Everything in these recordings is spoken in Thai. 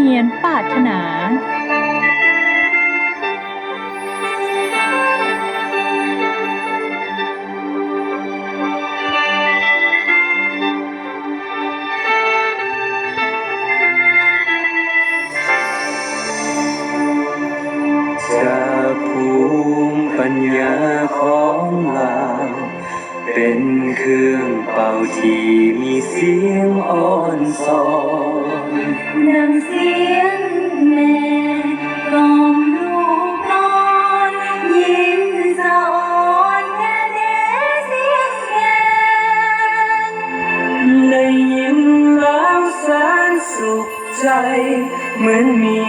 พียรปรารถนาจากภูมิปัญญาของเราเป็นเครื่องเป่าที่มีเสียงอ่อนสอน ดังเสียงแม่กล่อมลูกนอนยิ้มสะอ่อนแค่เดเสียงแคนได้ยินแล้วแสนสุขใจ เหมือนมี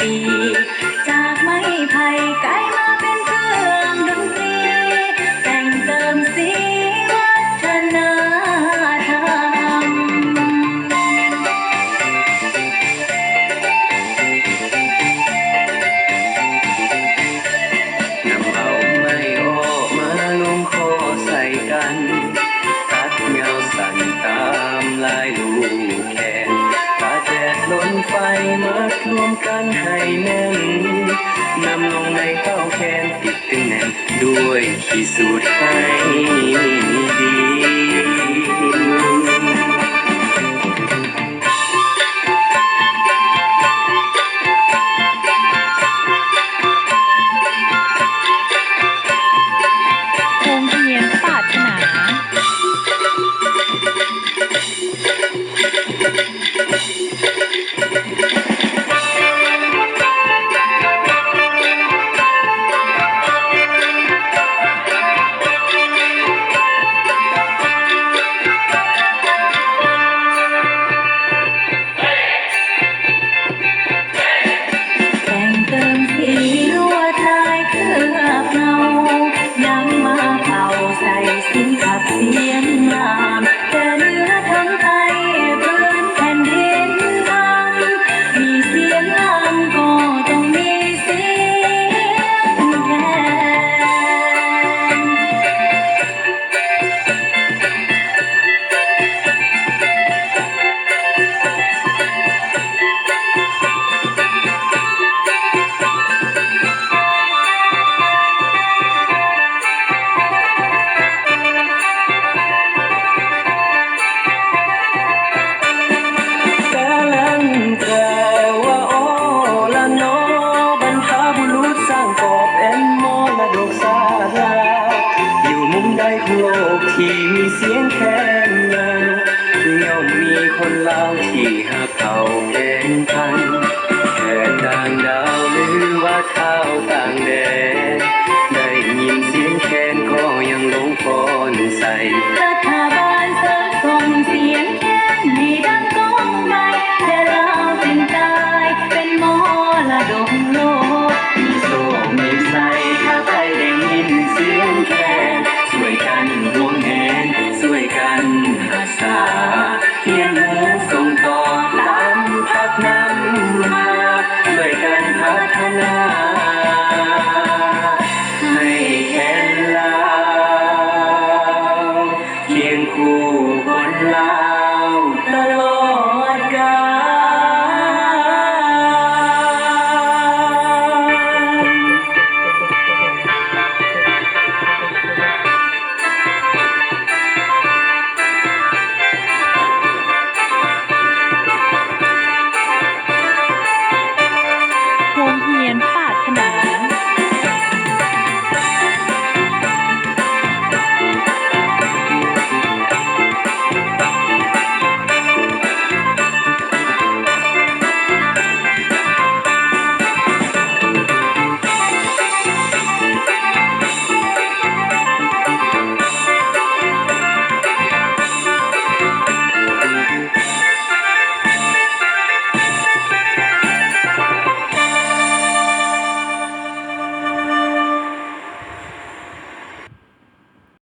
หล ไฟมัดรวมกันให้แน่นนำลงในเต้าแคนติดตึงแน่นด้วยขีดสูตรให้ดี เสียงแคนยาวย่อมมีคนเล่าที่หาเขาเป็นพัน Maranatha.